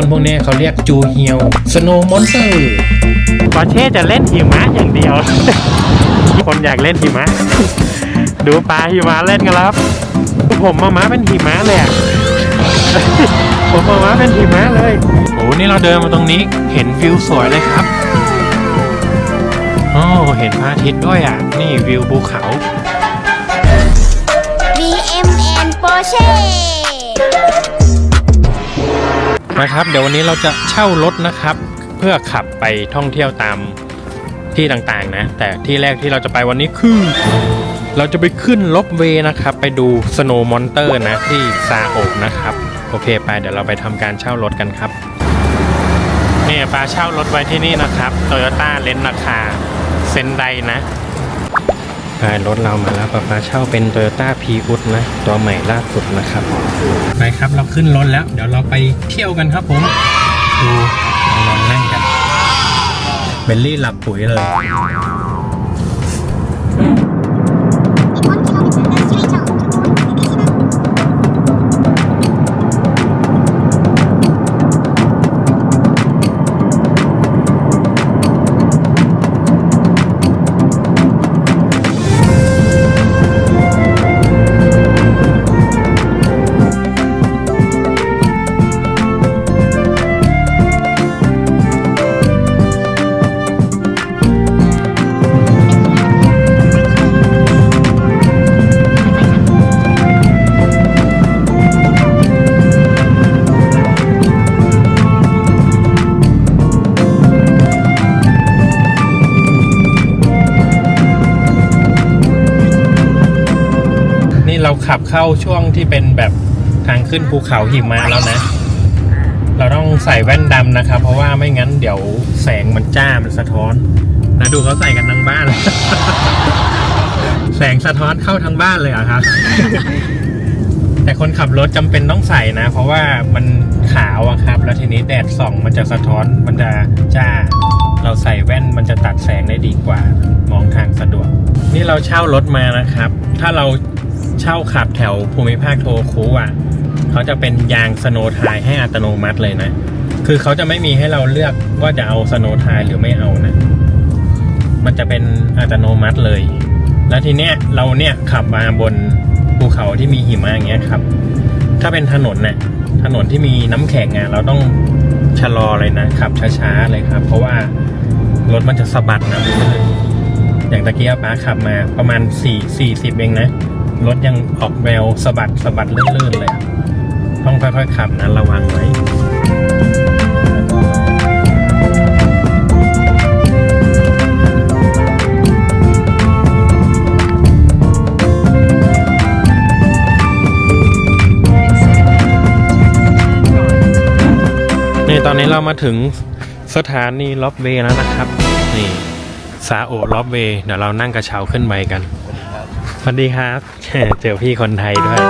ต้นพวกเนี้ยเขาเรียกจูเฮียวสโนว์มอนสเตอร์ปอร์เช่จะเล่นหิมะอย่างเดียว คนอยากเล่นหิมะ ดูปลาหิมะเล่นกันแล้วครับผมมาม้าเป็นหิมะเลยอะผมมาม้าเป็นหิมะเลยโอ้นี่เราเดินมาตรงนี้เห็นวิวสวยเลยครับโอ้เห็นพระอาทิตย์ด้วยอะ นี่วิวภูเขา นะครับ เดี๋ยววันนี้เราจะเช่ารถนะครับ เพื่อขับไปท่องเที่ยวตามที่ต่างๆนะ แต่ที่แรกที่เราจะไปวันนี้คือ เราจะไปขึ้นลบเวนะครับ ไปดูสโนว์มอนเตอร์นะที่ซาโอกนะครับ โอเคไปเดี๋ยวเราไปทำการเช่ารถกันครับนี่ปาเช่ารถไว้ที่นี่นะครับโตโยต้าเลนราคาเซนไดนะ พายรถเรามาแล้วปาปาเช่าเป็นโตโยต้าพีอุดนะ ตัวใหม่ล่าสุดนะครับ ไปครับเราขึ้นรถแล้ว เดี๋ยวเราไปเที่ยวกันครับผม ดูนองนั่งกันเบลลี่หลับปุ๋ยเลย ขับเข้าช่วงที่เป็นแบบทางขึ้นภูเขาหิมะแล้วนะ เราต้องใส่แว่นดำนะครับ เพราะว่าไม่งั้นเดี๋ยวแสงมันจ้ามันสะท้อนนะดูเขาใส่กันทั้งบ้านเลยแสงสะท้อนเข้าทั้งบ้านเลยอะครับ แต่คนขับรถจำเป็นต้องใส่นะ เพราะว่ามันขาวอะครับ แล้วทีนี้แดดส่องมันจะสะท้อนมันจะจ้า เราใส่แว่นมันจะตัดแสงได้ดีกว่า มองทางสะดวก นี่เราเช่ารถมานะครับ ถ้าเรา เช่าขับแถวภูมิภาคโทคุอะเขาจะเป็นยางสโนว์ทายให้อัตโนมัติเลยนะ คือเขาจะไม่มีให้เราเลือกว่าจะเอาสโนว์ทายหรือไม่เอานะ มันจะเป็นอัตโนมัติเลย แล้วทีเนี้ยเราเนี่ยขับมาบนภูเขาที่มีหิมะอย่างเงี้ยครับ ถ้าเป็นถนนเนี่ยถนนที่มีน้ำแข็งอะเราต้องชะลอเลยนะขับช้าๆเลยครับ เพราะว่ารถมันจะสะบัดนะอย่างตะกี้ป้าขับมาประมาณ4 40เองนะ รถยังออกแววสะบัดสะบัดลื่นๆเลยต้องค่อยๆขับนะระวังไว้นี่ตอนนี้เรามาถึงสถานีล็อบเวย์แล้วนะครับ นี่ซาโอล็อบเวย์เดี๋ยวเรานั่งกระเช้าขึ้นไปกัน สวัสดีครับ เจอพี่คนไทยด้วย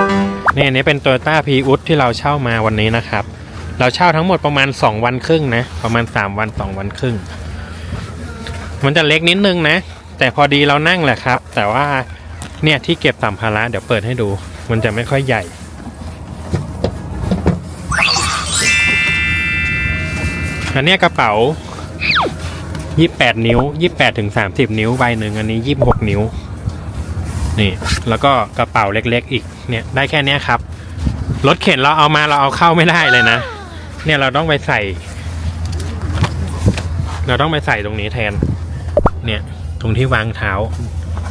นี่อันนี้เป็น t o y ต้าพีอุดที่เราเช่ามาวันนี้นะครับ เราเช่าทั้งหมดประมาณ 2 วันครึ่งนะ ประมาณ 3 วัน 2 วันครึ่ง มันจะเล็กนิดนึงนะ แต่พอดีเรานั่งแหละครับ แต่ว่าเนี่ยที่เก็บสัมภาระเดี๋ยวเปิดให้ดู มันจะไม่ค่อยใหญ่อันนี้กระเป๋า 28 นิ้ว 28ถึง30 นิ้วใบหนึ่งอันนี้ 26 นิ้ว นี่แล้วก็กระเป๋าเล็กๆ อีกเนี่ยได้แค่นี้ครับรถเข็นเราเอามาเราเอาเข้าไม่ได้เลยนะ เนี่ยเราต้องไปใส่ เราต้องไปใส่ตรงนี้แทน เนี่ยตรงที่วางเท้า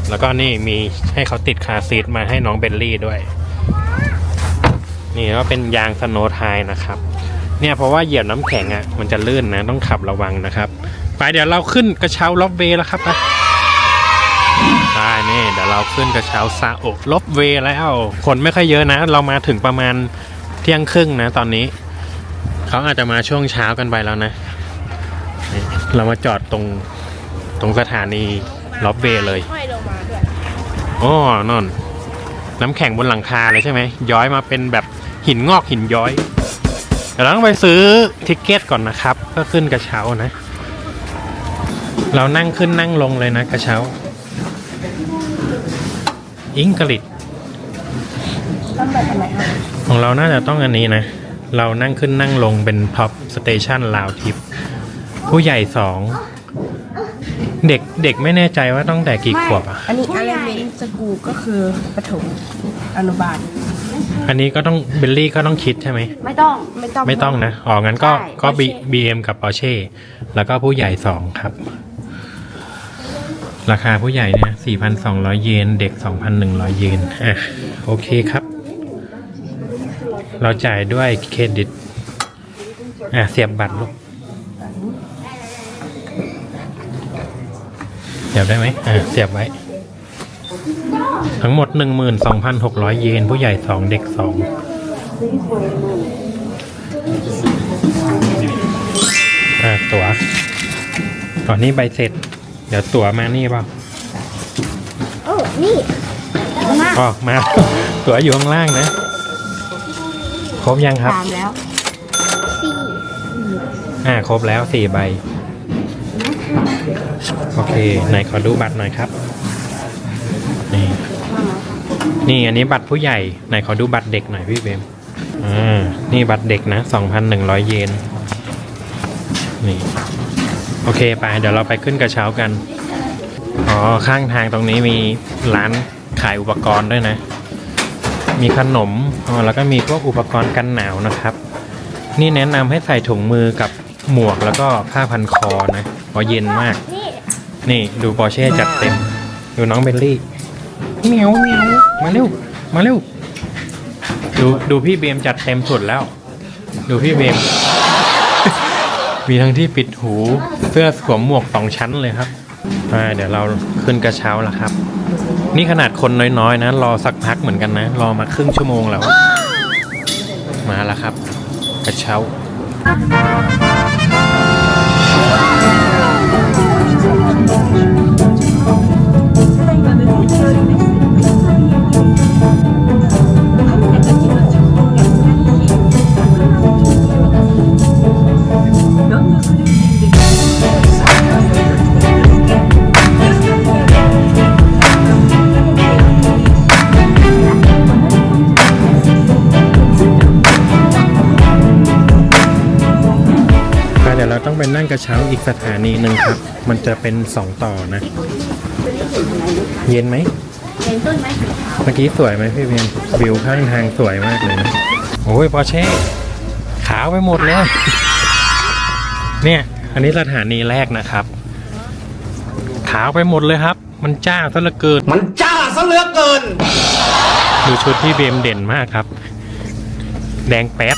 แล้วก็นี่มีให้เขาติดคาซีทมาให้น้องเบลลี่ด้วย นี่ก็เป็นยางสโนว์ไทยนะครับ เนี่ยเพราะว่าเหยียบน้ำแข็งอะมันจะลื่นนะต้องขับระวังนะครับ ไปเดี๋ยวเราขึ้นกระเช้าล็อบเวย์แล้วครับไป นี่เดี๋ยวเราขึ้นกระเช้าซาโอกล็อบเวย์แล้ว คนไม่ค่อยเยอะนะ เรามาถึงประมาณเที่ยงครึ่งนะตอนนี้ เขาอาจจะมาช่วงเช้ากันไปแล้วนะนี่เรามาจอดตรงตรงสถานีล็อบเวย์เลยห้อยลงมาด้วยอ๋อนอนน้ำแข็งบนหลังคาเลยใช่ไหมย้อยมาเป็นแบบหินงอกหินย้อยเดี๋ยวเราต้องไปซื้อทิกเก็ตก่อนนะครับเพื่อขึ้นกระเช้านะ เรานั่งขึ้นนั่งลงเลยนะกระเช้า อิงกฤษต้องแบบทำไมคะของเราน่าจะต้องอันนี้นะ เรานั่งขึ้นนั่งลงเป็นท็อปสเตชันลาวทิป ผู้ใหญ่สอง เด็กเด็กไม่แน่ใจว่าต้องแต่กี่ขวบอะ อันนี้อะไรเมนสกูก็คือประถมอนุบาล อันนี้ก็ต้องเบลลี่ก็ต้องคิดใช่ไหม ไม่ต้อง ไม่ต้อง ไม่ต้องนะ อ๋อ งั้นก็ใช่ก็บี Porsche บีเอ็มกับปอร์เช่ แล้วก็ผู้ใหญ่สองครับ ราคาผู้ใหญ่เนี่ยสี่พันสองร้อยเยน เด็กสองพันหนึ่งร้อยเยน อะ โอเคครับ เราจ่ายด้วยเครดิต อะ เสียบบัตรลูก เสียบได้ไหมอะ เสียบไว้ ทั้งหมดหนึ่งหมื่นสองพันหกร้อยเยน ผู้ใหญ่สองเด็กสองอ่าตั๋วตอนนี้ใบเสร็จ เดี๋ยวตั๋วมานี่เปล่าโอ้นี่มากอ๋อมา ตั๋วอยู่ข้างล่างนะ ครบยังครับ ตามแล้ว สี่อ่า ครบแล้วสี่ใบ โอเค ไหนขอดูบัตรหน่อยครับ นี่ นี่อันนี้บัตรผู้ใหญ่ ไหนขอดูบัตรเด็กหน่อยพี่เบมอ่า นี่บัตรเด็กนะสองพันหนึ่งร้อยเยน นี่ โอเคไปเดี๋ยวเราไปขึ้นกระเช้ากัน อ๋อ ข้างทางตรงนี้มีร้านขายอุปกรณ์ด้วยนะ มีขนมอ๋อแล้วก็มีพวกอุปกรณ์กันหนาวนะครับ นี่แนะนำให้ใส่ถุงมือกับหมวกแล้วก็ผ้าพันคอนะเพราะเย็นมาก นี่นี่ดูปอร์เช่จัดเต็ม ดูน้องเบลลี่เหมียวเหมียวมาเร็ว มาเร็ว ดูดูพี่เบมจัดเต็มสุดแล้ว ดูพี่เบม มีทั้งที่ปิดหูเสื้อสวมหมวกสองชั้นเลยครับอ่าเดี๋ยวเราขึ้นกระเช้าแล้วครับ นี่ขนาดคนน้อยๆ นะ รอสักพักเหมือนกันนะ รอมาครึ่งชั่วโมงแล้ว มาแล้วครับ กระเช้า เช้าอีกสถานีหนึ่งครับ มันจะเป็นสองต่อนะ เย็นไหม เห็นต้นไหมเมื่อกี้สวยไหมพี่เบียนวิวข้างทางสวยมากเลยนะโอ้ยปอเช่ขาวไปหมดเลย เนี่ย อันนี้สถานีแรกนะครับ ขาวไปหมดเลยครับ มันจ้าซะเหลือเกิน มันจ้าซะเหลือเกิน ดูชุดพี่เบมเด่นมากครับ แดงแป๊ด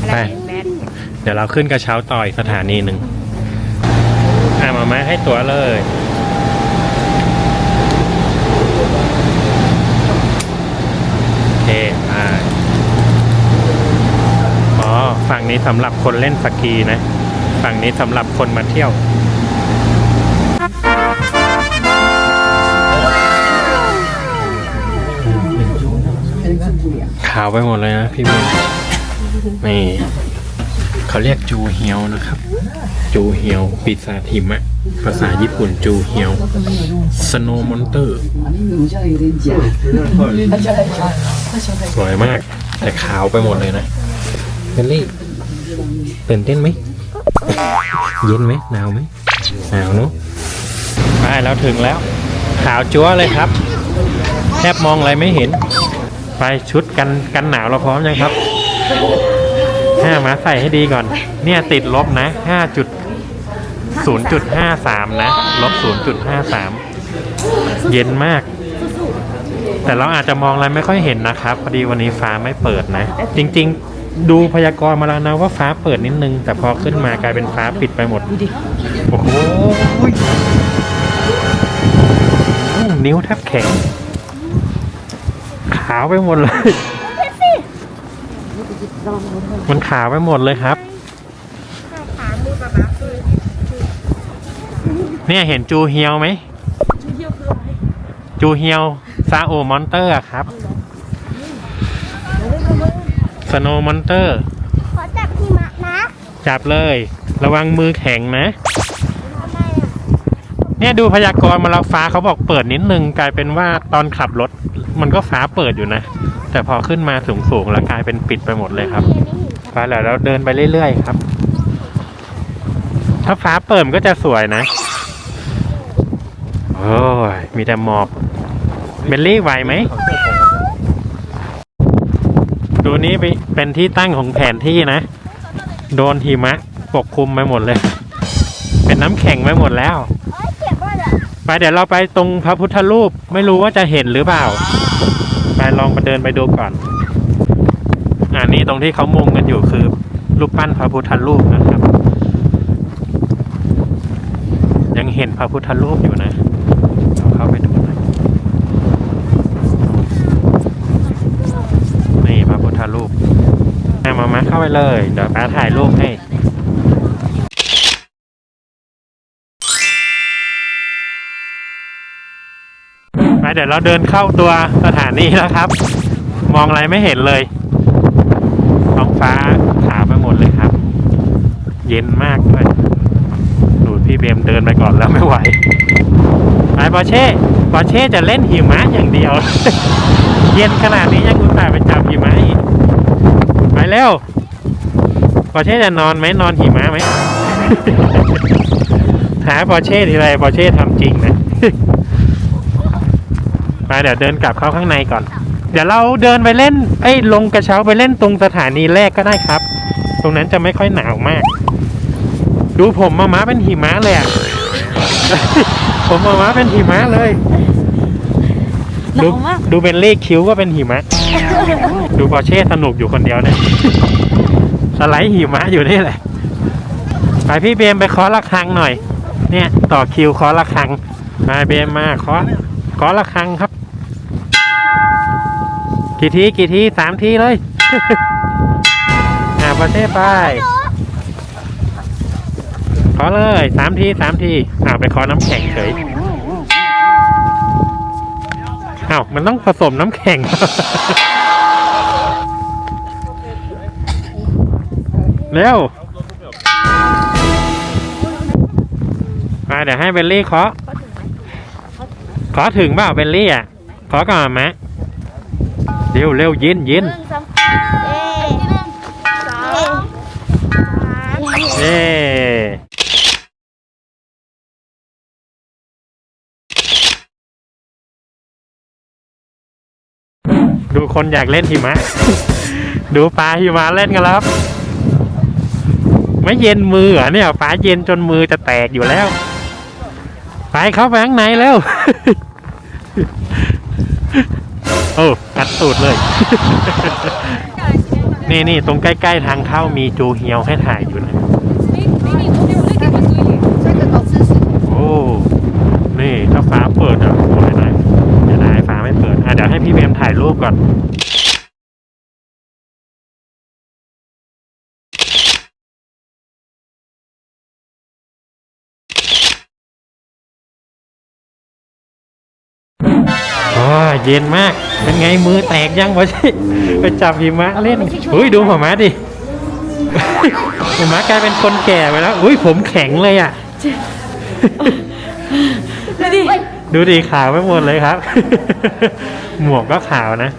ไปแมสเดี๋ยวเราขึ้นกระเช้าต่ออีกสถานีหนึ่งอ่ามามาให้ตั๋วเลย โอเคไปอ๋อ ฝั่งนี้สำหรับคนเล่นสกีนะ ฝั่งนี้สำหรับคนมาเที่ยวขาวไปหมดเลยนะพี่เบนนี่ เขาเรียกจูเฮียวนะครับ จูเฮียวปีศาจหิมะภาษาญี่ปุ่นจูเฮียวสโนมอนเตอร์สวยมาก แต่ขาวไปหมดเลยนะเบลลี่ตื่นเต้นไหมเย็นไหมหนาวไหมหนาวเนอะไปเราถึงแล้ว ขาวจั๊วเลยครับ แทบมองอะไรไม่เห็น ไปชุดกันกันหนาวเราพร้อมยังครับ ห้ามาใส่ให้ดีก่อน เนี่ยติดลบนะห้าจุดศูนย์จุดห้าสามนะ ลบศูนย์จุดห้าสามเย็นมาก แต่เราอาจจะมองอะไรไม่ค่อยเห็นนะครับ พอดีวันนี้ฟ้าไม่เปิดนะ จริง ๆ ดูพยากรณ์มาแล้วนะว่าฟ้าเปิดนิดนึง แต่พอขึ้นมากลายเป็นฟ้าปิดไปหมด โอ้โหนิ้วแทบแข็งขาวไปหมดเลย มันขาวไปหมดเลยครับเนี่ยเห็นจูเฮียวไหมจูเฮียวซาโอมอนเตอร์อะครับสโนมอนเตอร์ ขอจับหิมะนะจับเลย ระวังมือแข็งนะ ทำไมอะเนี่ยดูพยากรณ์มาแล้วฟ้าเขาบอกเปิดนิดนึงกลายเป็นว่าตอนขับรถ มันก็ฟ้าเปิดอยู่นะ แต่พอขึ้นมาสูงๆแล้วกลายเป็นปิดไปหมดเลยครับไปแล้วเราเดินไปเรื่อยๆครับ ถ้าฟ้าเปิดมันก็จะสวยนะ โอ้ย มีแต่หมอกเบลลี่ไหวไหมดูนี้ไปเป็นที่ตั้งของแผนที่นะ โดนหิมะปกคลุมไปหมดเลย เป็นน้ำแข็งไปหมดแล้วเอ้ยเจ็บว่าเหรอไปเดี๋ยวเราไปตรงพระพุทธรูป ไม่รู้ว่าจะเห็นหรือเปล่า ไปลองมาเดินไปดูก่อน อ่านี่ตรงที่เขามุงกันอยู่คือรูปปั้นพระพุทธรูปนะครับ ยังเห็นพระพุทธรูปอยู่นะเราเข้าไปดูน่อยนี่พระพุทธรูปอ่มามาเข้าไปเลย เดี๋ยวป้าถ่ายรูปให้ เดี๋ยวเราเดินเข้าตัวสถานีแล้วครับ มองอะไรไม่เห็นเลยท้องฟ้าขาวไปหมดเลยครับ เย็นมากด้วยดูพี่เบมเดินไปก่อนแล้วไม่ไหวไปปอเช่ปอเช่จะเล่นหิมะอย่างเดียว เย็นขนาดนี้ยังอุตส่าไปจับหิมะอีกไปเร็วปอเช่จะนอนไหมนอนหิมะไหมหาปอเช่ทีไรปอเช่ทำจริงนะ มาเดี๋ยวเดินกลับเข้าข้างในก่อน เดี๋ยวเราเดินไปเล่นเอ้ยลงกระเช้าไปเล่นตรงสถานีแรกก็ได้ครับ ตรงนั้นจะไม่ค่อยหนาวมาก ดูผมมาม้าเป็นหิมะเลยอะผมมาม้าเป็นหิมะเลยหดูนาวมาก ดูเป็นเลขคิ้วก็เป็นหิมะ ดูพอเช่สนุกอยู่คนเดียวเนี่ย สไลด์หิมะอยู่นี่แหละ ไปพี่เบมไปเคาะระฆังหน่อย เนี่ย ต่อคิวเคาะระฆัง มาเบมมาเคาะเคาะระฆังครับ กี่ทีกี่ทีสามทีเลย อ่าประเทศไปขอเลยสามทีสามทีอ่าไปขอน้ำแข็งเฉยอ้าวมันต้องผสมน้ำแข็ง เร็วมาเดี๋ยวให้เบลลี่เคาะเคาะถึงเปล่าเบลลี่อะเคาะก่อนมะเร็วเร็วเย็นเย็นหนึ่งสองเย้หนึ่งสองสามเย้ดูคนอยากเล่นหิมะ ดูปลาหิมะเล่นกันแล้วครับไม่เย็นมือเหรอเนี่ยปลาเย็นจนมือจะแตกอยู่แล้ว ไปเข้าไปข้างในแล้ว โอ้กัดตูดเลย นี่นี่ตรงใกล้ ๆ ทางเข้ามีจูเฮียวให้ถ่ายอยู่นะ โอ้ นี่ถ้าฟ้าเปิดอะสวยนะเดี๋ยวได้ฟ้าไม่เปิด อะเดี๋ยวให้พี่เบมถ่ายรูปก่อน เย็นมาก เป็นไงมือแตกยังวะชิไปจับหิมะเล่นอุ้ยดูหมามาดิหมามากลายเป็นคนแก่ไปแล้วอุ้ยผมแข็งเลยอะดูดิดูดิขาวไปหมดเลยครับ หมวกก็ขาวนะ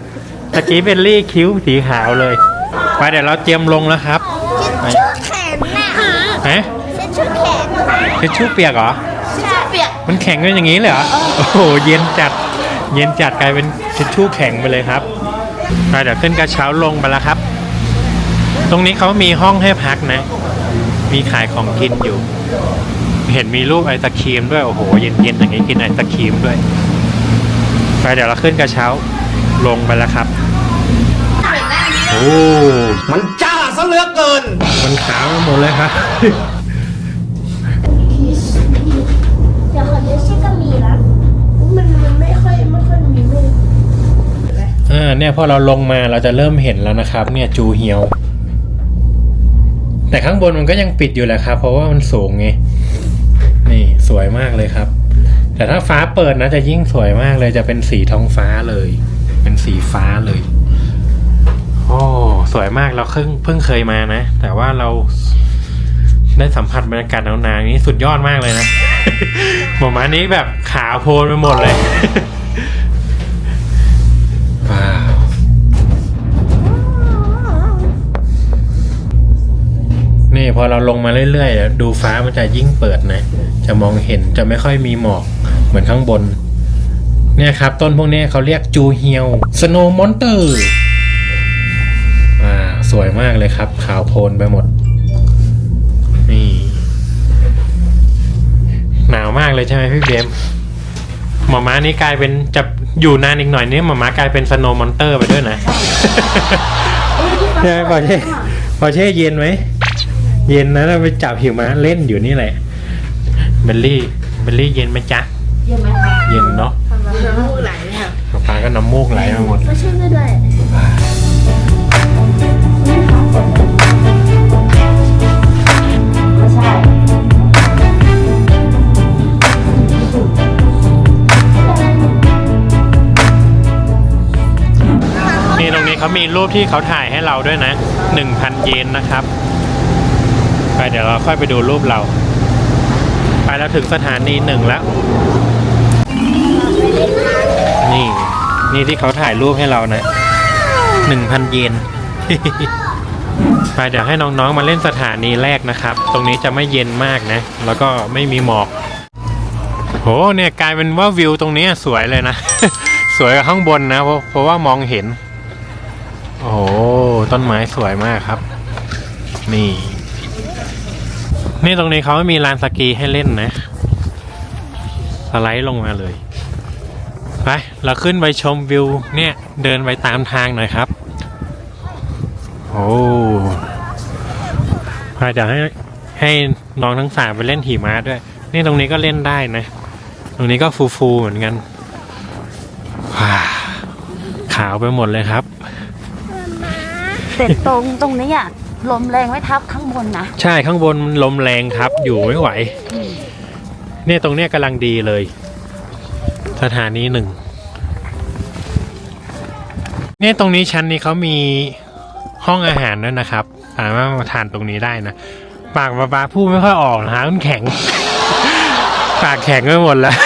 ตะกี้เป็นลี่คิ้วสีขาวเลย ไปเดี๋ยวเราเตรียมลงแล้วครับเช็ดชู่แขนน่ะฮะเช็ดชู่แขนทิชชู่เปียกเหรอเช็ดชู่เปียกมันแข็งกันอย่างนี้เลยเหรอ โอ้โห เย็นจัด เย็นจัดกลายเป็นทิชชู่แข็งไปเลยครับไปเดี๋ยวขึ้นกระเช้าลงไปแล้วครับ ตรงนี้เขามีห้องให้พักนะ มีขายของกินอยู่ เห็นมีรูปไอศครีมด้วย โอ้โห เย็นๆอย่างนี้กินไอศครีมด้วย ไปเดี๋ยวเราขึ้นกระเช้าลงไปแล้วครับ โอ้ มันจ้าซะเหลือเกิน มันขาวไปหมดเลยครับ เดี๋ยวขอเดี๋ยวเช็ดก็มีนะมันมันไม่ค่อยไม่ค่อยมีไม่ อ่าเนี่ยพอเราลงมาเราจะเริ่มเห็นแล้วนะครับ เนี่ยจูเฮียว แต่ข้างบนมันก็ยังปิดอยู่แหละครับ เพราะว่ามันสูงไงนี่สวยมากเลยครับ แต่ถ้าฟ้าเปิดนะจะยิ่งสวยมากเลยจะเป็นสีท้องฟ้าเลย เป็นสีฟ้าเลยโอ้สวยมากเราเพิ่งเพิ่งเคยมานะ แต่ว่าเราได้สัมผัสบรรยากาศหนาวๆอย่านี้สุดยอดมากเลยนะหมอมานี้แบบขาโพลนไปหมดเลย พอเราลงมาเรื่อยๆเดี๋ยวดูฟ้ามันจะยิ่งเปิดนะ จะมองเห็นจะไม่ค่อยมีหมอกเหมือนข้างบน เนี่ยครับ ต้นพวกนี้เขาเรียกจูเฮียวสโนว์มอนเตอร์อ่าสวยมากเลยครับ ขาวโพลนไปหมด นี่ หนาวมากเลยใช่ไหมพี่เบมหมอม้านี่กลายเป็นจะอยู่นานอีกหน่อยนี่หมอม้ากลายเป็นสโนว์มอนเตอร์ไปด้วยนะใช่ไหมปอเช่ปอเช่เย็นไหม เย็นนะเราไปจับหิมะเล่นอยู่นี่แหละเบลลี่เบลลี่เย็นไหมจ๊ะ เยี่ยมไหมคะเย็นเนาะน้ำมูกไหลเลยค่ะปลาก็น้ำมูกไหลมาหมดมาช่วยแม่ด้วยไม่ใช่นี่ตรงนี้เขามีรูปที่เขาถ่ายให้เราด้วยนะหนึ่งพันเยนนะครับ ไปเดี๋ยวเราค่อยไปดูรูปเรา ไปแล้วถึงสถานีหนึ่งแล้ว นี่ นี่ที่เขาถ่ายรูปให้เรานะหนึ่งพันเยนไปเดี๋ยวให้น้องๆมาเล่นสถานีแรกนะครับ ตรงนี้จะไม่เย็นมากนะ แล้วก็ไม่มีหมอกโหเนี่ยกลายเป็นว่าวิวตรงนี้สวยเลยนะ สวยกว่าข้างบนนะเพราะเพราะว่ามองเห็น โอ้โหต้นไม้สวยมากครับ นี่ นี่ตรงนี้เขาไม่มีลานสกีให้เล่นนะ สไลด์ลงมาเลย ไป เราขึ้นไปชมวิว เนี่ย เดินไปตามทางหน่อยครับ โอ้ไปเดี๋ยวให้ให้น้องทั้งสามไปเล่นหิมะด้วย นี่ตรงนี้ก็เล่นได้นะ ตรงนี้ก็ฟูฟูเหมือนกันว้าขาวไปหมดเลยครับแต่ตรงตรงนี้อะ ลมแรงไม่ทับข้างบนนะ ใช่ข้างบนมันลมแรงครับอยู่ไม่ไหว เนี่ยตรงเนี้ยกำลังดีเลย สถานีหนึ่งเนี่ยตรงนี้ชั้นนี้เขามีห้องอาหารด้วยนะครับสามารถมาทานตรงนี้ได้นะปากบาบาพูดไม่ค่อยออกนะฮะมันแข็ง ปากแข็งไปหมดแล้ว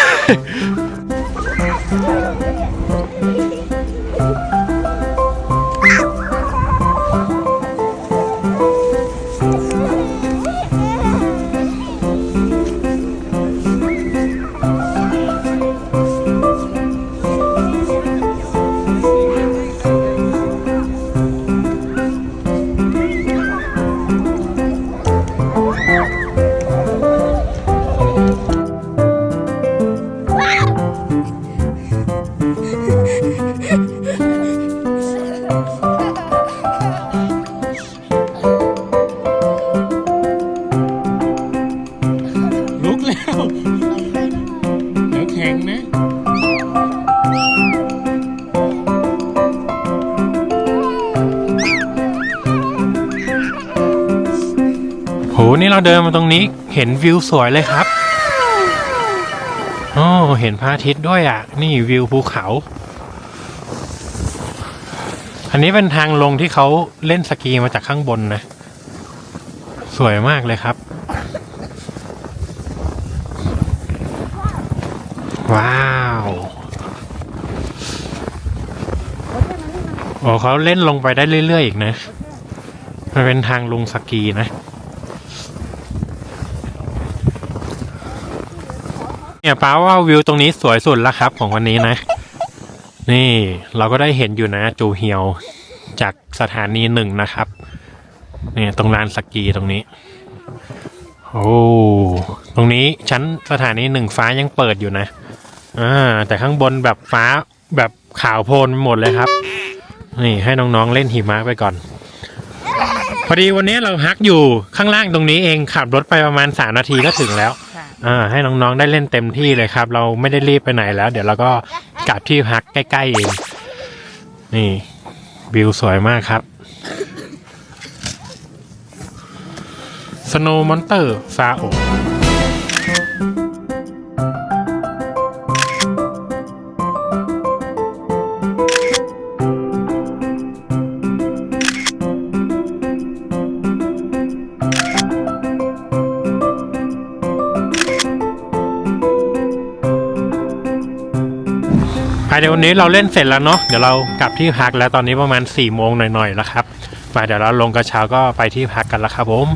ตรงนี้เห็นวิวสวยเลยครับอ๋อเห็นพระอาทิตย์ด้วยอะ นี่วิวภูเขา อันนี้เป็นทางลงที่เขาเล่นสกีมาจากข้างบนนะ สวยมากเลยครับ ว้าวโอ้เขาเล่นลงไปได้เรื่อยๆอีกนะ มันเป็นทางลงสกีนะ เนี่ย ป้าว่าวิวตรงนี้สวยสุดแล้วครับ ของวันนี้นะ นี่เราก็ได้เห็นอยู่นะ จูเฮียวจากสถานีหนึ่งนะครับ เนี่ยตรงลานสกีตรงนี้ โอ้ตรงนี้ชั้นสถานีหนึ่งฟ้ายังเปิดอยู่นะอ่าแต่ข้างบนแบบฟ้าแบบขาวโพลนหมดเลยครับ นี่ให้น้องๆเล่นหิมะไปก่อน พอดีวันนี้เราพักอยู่ข้างล่างตรงนี้เองขับรถไปประมาณสามนาทีก็ถึงแล้ว อ่าให้น้องๆได้เล่นเต็มที่เลยครับ เราไม่ได้รีบไปไหนแล้ว เดี๋ยวเราก็กลับที่พักใกล้ๆเองนี่วิวสวยมากครับสโนว์มอนเตอร์ซาโอ ดี๋ยววันนี้เราเล่นเสร็จแล้วเนาะเดี๋ยวเรากลับที่พักแล้วตอนนี้ประมาณ4ี่โมงหน่อยๆแล้วครับ มาเดี๋ยวเราลงกระเช้าก็ไปที่พักกันแล้วครับผม